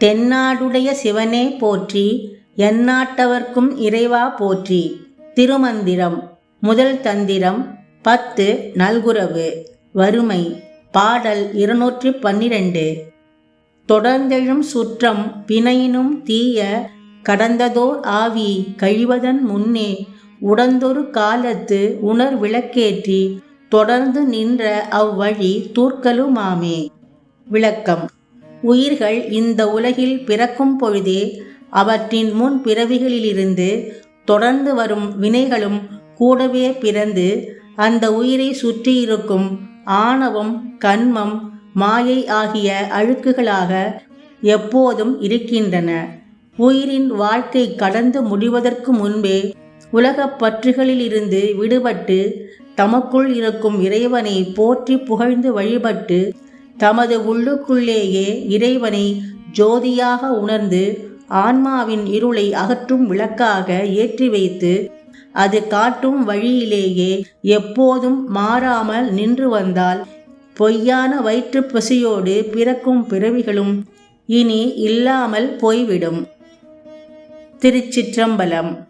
தென்னாடுடைய சிவனே போற்றி எந்நாட்டவர்க்கும் இறைவா போற்றி. திருமந்திரம் முதல் தந்திரம் பத்து நல்குரவு வறுமை பாடல் இருநூற்றி பன்னிரண்டு. தொடர்ந்தெழும் சுற்றம் வினையினும் தீய கடந்ததோர் ஆவி கழிவதன் முன்னே உடந்தொரு காலத்து உணர் விளக்கேற்றி தொடர்ந்து நின்ற அவ்வழி தூர்க்கலுமாமே. விளக்கம் உயிர்கள் இந்த உலகில் பிறக்கும் பொழுதே அவற்றின் முன் பிறவிகளிலிருந்து தொடர்ந்து வரும் வினைகளும் கூடவே பிறந்து அந்த உயிரை சுற்றியிருக்கும் ஆணவம் கண்மம் மாயை ஆகிய அழுக்குகளாக எப்போதும் இருக்கின்றன. உயிரின் வாழ்க்கை கடந்து முடிவதற்கு முன்பே உலகப் பற்றுகளிலிருந்து விடுபட்டு தமக்குள் இருக்கும் இறைவனை போற்றி புகழ்ந்து வழிபட்டு தமது உள்ளுக்குள்ளேயே இறைவனை ஜோதியாக உணர்ந்து ஆன்மாவின் இருளை அகற்றும் விளக்காக ஏற்றி வைத்து அது காட்டும் வழியிலேயே எப்போதும் மாறாமல் நின்று வந்தால் பொய்யான வயிற்றுப் பசியோடு பிறக்கும் பிறவிகளும் இனி இல்லாமல் போய்விடும். திருச்சிற்றம்பலம்